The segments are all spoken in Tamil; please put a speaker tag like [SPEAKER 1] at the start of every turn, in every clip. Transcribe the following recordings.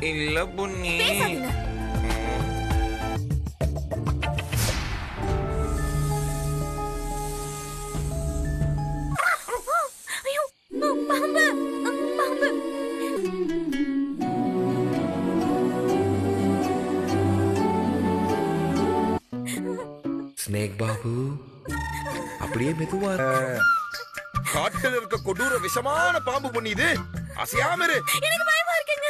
[SPEAKER 1] இல்ல பொன்னி.
[SPEAKER 2] பேசாதீங்க. ஐயோ பாம்பு பாம்பு.
[SPEAKER 1] ஸ்னேக் பாபு அப்படியே மெதுவா காட்டில் இருக்க கொடூர விஷமான பாம்பு பொன்னி இது. அசையாம இரு.
[SPEAKER 2] எனக்கு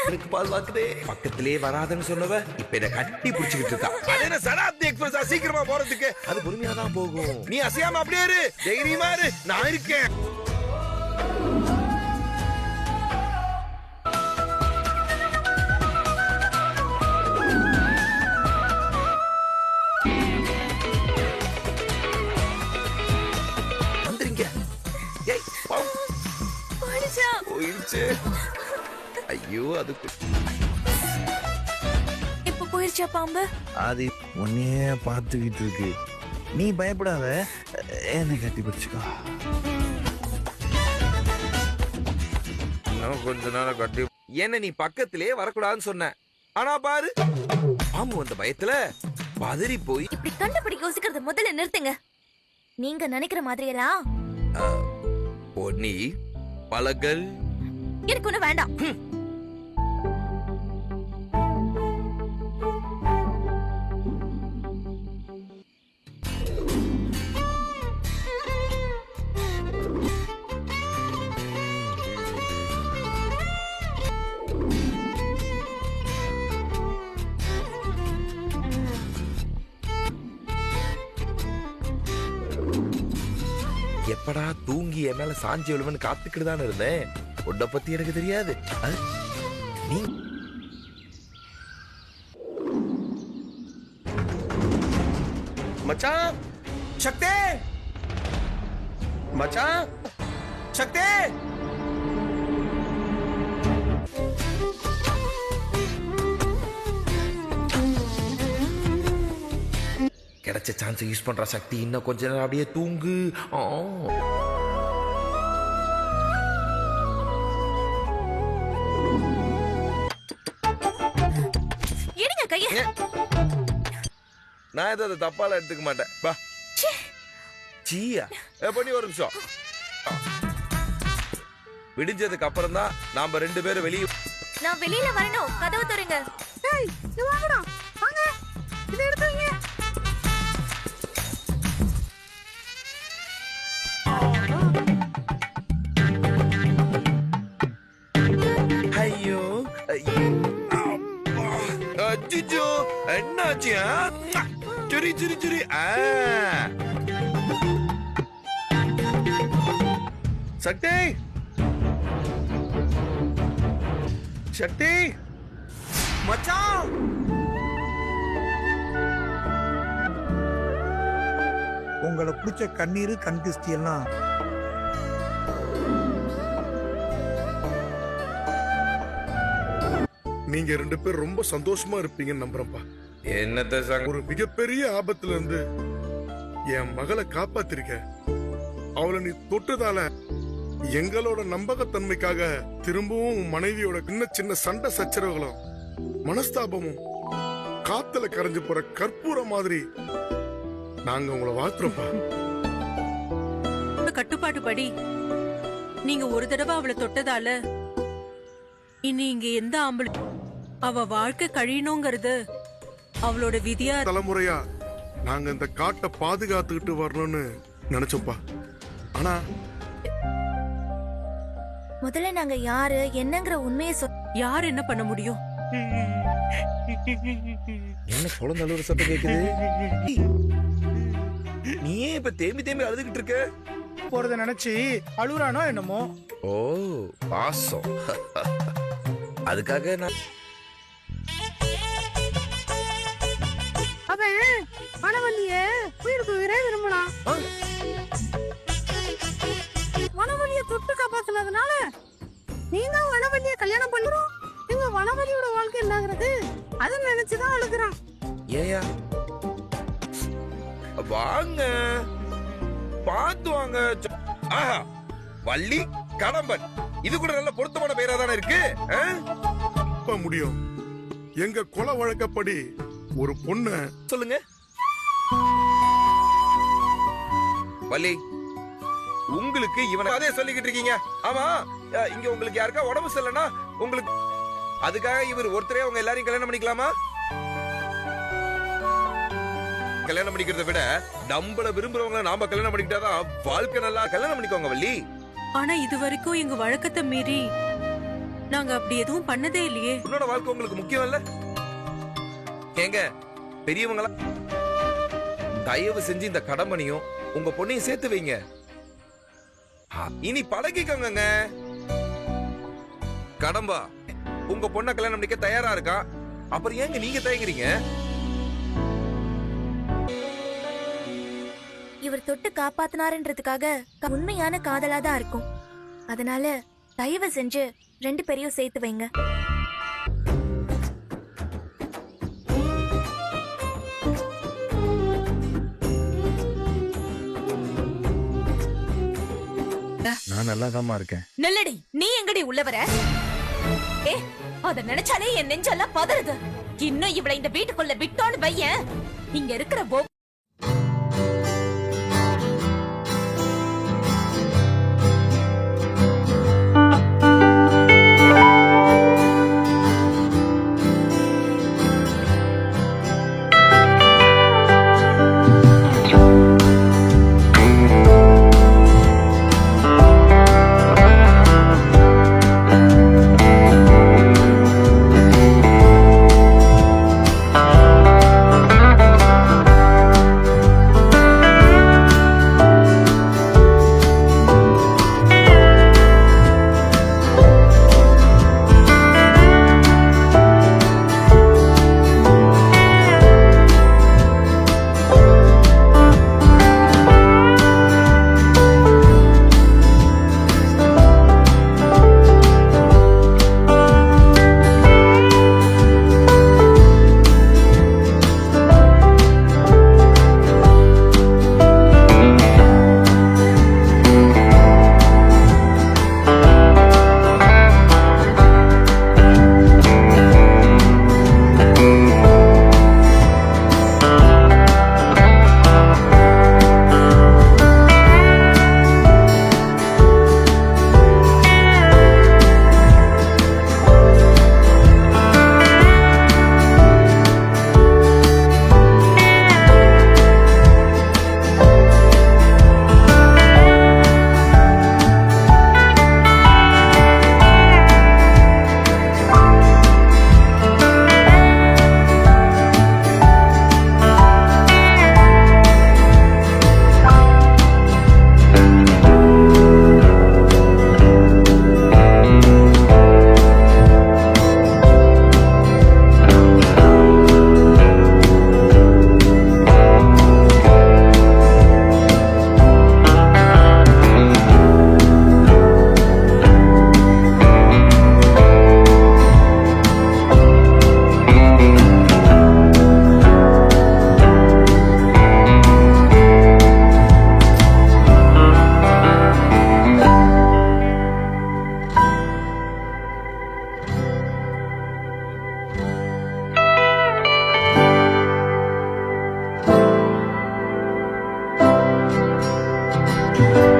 [SPEAKER 1] எனக்கு பால் வாக்குதே பக்கத்திலே வராதுன்னு சொன்னவ இப்ப இத கட்டி பிடிச்சுக்கிட்டு இருக்கா. அது என்ன சராப்தி எக்ஸ்பிரஸா சீக்கிரமா போறதுக்கு. அது பொறுமையா தான் போகும். நீ அசையாம அப்படியே இரு. தைரியமா இரு. நான் இருக்கேன்.
[SPEAKER 2] போயிடுச்சு.
[SPEAKER 1] ஐயோ அதுக்கு.
[SPEAKER 2] இப்ப போயிடுச்சா பாம்பு?
[SPEAKER 3] அது உன்னையே பார்த்துக்கிட்டு இருக்கு. நீ பயப்படாத. என்னை கட்டி பிடிச்சுக்கோ.
[SPEAKER 1] இன்னும் கொஞ்ச நேரம் கட்டி என்ன நீ பக்கத்திலே வரக்கூடாதுன்னு சொன்ன. ஆனா பாரு பாம்பு வந்த பயத்துல பதறி போய்
[SPEAKER 2] இப்படி கண்டுபிடிக்க யோசிக்கிறத முதல்ல நிறுத்துங்க. நீங்க நினைக்கிற மாதிரியெல்லாம்
[SPEAKER 1] பொன்னி பழங்கள்.
[SPEAKER 2] எனக்கு ஒண்ணு வேண்டாம்.
[SPEAKER 1] எப்படா தூங்கி என் மேல சாஞ்சி விழுவன்னு காத்துக்கிட்டு தான் இருந்தேன்? உன்னை பத்தி எனக்கு தெரியாது. நீ?
[SPEAKER 4] மச்சான்! சக்தே! மச்சான்! சக்தே!
[SPEAKER 1] கிடைச்ச சான்ஸ் யூஸ் பண்ற சக்தி இன்னும் கொஞ்ச நேரம் அப்படியே தூங்கு.
[SPEAKER 2] எடுங்க கைய.
[SPEAKER 1] நான் எதுவும் அதை தப்பால எடுத்துக்க மாட்டேன். வா. சீயா ஏ பண்ணி ஒரு நிமிஷம். விடிஞ்சதுக்கு அப்புறம் தான் நாம ரெண்டு பேரும் வெளியே
[SPEAKER 2] நான் வெளியில வரணும் கதவு தருங்க
[SPEAKER 1] ஐயோ ஜோ என்னாச்சு ஆ? சரி சரி சரி. சக்தி. சக்தி.
[SPEAKER 4] மச்சான்.
[SPEAKER 5] உங்களை பிடிச்ச கண்ணீர் கண் கிஸ்தி எல்லாம்
[SPEAKER 6] நீங்க ரெண்டு பேரும் ரொம்ப சந்தோஷமா இருப்பீங்கன்னு நம்புறேன்ப்பா.
[SPEAKER 1] என்னத்த சங்க
[SPEAKER 6] ஒரு மிகப்பெரிய ஆபத்துல இருந்து என் மகளை காப்பாத்திருக்க. அவளை நீ தொட்டதால எங்களோட நம்பகத்தன்மைக்காக திரும்பவும் மனைவியோட சின்ன சின்ன சண்டை சச்சரவுகளும் மனஸ்தாபமும் காத்துல கரைஞ்சு போற கற்பூரம் மாதிரி நாங்க உங்களை வாழ்த்துறோம்ப்பா.
[SPEAKER 7] கட்டுப்பாட்டு படி. நீங்க ஒரு தடவை அவளை தொட்டதால இனி இங்க எந்த ஆம்பளை அவ வாழ்க்கை கழியணுங்கிறது அவளோட விதியா
[SPEAKER 6] தலைமுறையா நாங்க இந்த காட்டை பாதுகாத்துக்கிட்டு வரணும்னு நினைச்சோம்ப்பா. ஆனா
[SPEAKER 2] முதல்ல நாங்க யாரு என்னங்கிற உண்மையை சொல்
[SPEAKER 7] யார் என்ன பண்ண முடியும்?
[SPEAKER 1] என்ன குழந்தை அழுகுற சத்தம் கேக்குது? நீ ஏன் இப்ப தேம்பி தேம்பி அழுதுகிட்டு இருக்க?
[SPEAKER 5] போறத நினைச்சு அழுகுறானோ என்னமோ?
[SPEAKER 1] ஓ பாசம். அதுக்காக நான்
[SPEAKER 8] மனவல்லிய உயிருக்கு உயிரே விரும்பினான்
[SPEAKER 1] ஆ?
[SPEAKER 8] வனவல்லிய தொட்டு காப்பாத்துனதுனால நீங்க வனவல்லிய கல்யாணம் பண்ணுறோம். எங்க வனவல்லியோட வாழ்க்கை என்னாகிறது அதை நினைச்சுதான் அழுகுறான்.
[SPEAKER 1] ஏயா வாங்க. பார்த்து வாங்க. சொ- ஆஹா. வள்ளி கடம்பன். இது கூட நல்ல பொருத்தமான பெயரா தானே இருக்கு?
[SPEAKER 6] முடியும்? எங்க கொலை வழக்கப்படி ஒரு பொண்ண
[SPEAKER 1] சொல்லுங்க. வள்ளி உங்களுக்கு இவனை அதே சொல்லிக்கிட்டு இருக்கீங்க. ஆமா இங்க உங்களுக்கு யாருக்கா உடம்பு சரியில்லைன்னா உங்களுக்கு அதுக்காக இவர் ஒருத்தரே அவங்க எல்லாரையும் கல்யாணம் பண்ணிக்கலாமா? கல்யாணம் பண்ணிக்கிறத விட நம்மள விரும்புறவங்க நாம கல்யாணம் பண்ணிக்கிட்டாதான் வாழ்க்கை நல்லா கல்யாணம் பண்ணிக்கோங்க வள்ளி.
[SPEAKER 7] ஆனா இது வரைக்கும் எங்க வழக்கத்தை மீறி நாங்க அப்படி எதுவும் பண்ணதே இல்லையே.
[SPEAKER 1] உன்னோட வாழ்க்கை உங்களுக்கு முக்கியம் இல்ல? ஏங்க பெரியவங்களா தயவு செஞ்சு இந்த கடம்பனையும் உங்க பொண்ணையும் சேர்த்து வைங்க. இனி பழகிக்கோங்க கடம்பா உங்க பொண்ண கல்யாணம் பண்ணிக்க தயாரா இருக்கா? அப்புறம் ஏங்க நீங்க தயங்குறீங்க?
[SPEAKER 2] இவர் தொட்டு காப்பாத்தினாருன்றதுக்காக உண்மையான காதலா தான் இருக்கும். அதனால தயவு செஞ்சு ரெண்டு பேரையும் சேர்த்து வைங்க.
[SPEAKER 3] நான் நல்லா இருக்கேன்.
[SPEAKER 2] நெல்லடி நீ எங்கடி உள்ள வர ஏ அத நினைச்சாலே என் நெஞ்செல்லாம் பதறுது. இன்னும் இவளை இந்த வீட்டுக்குள்ள விட்டோன்னு பையன் இங்க இருக்கிற Thank you.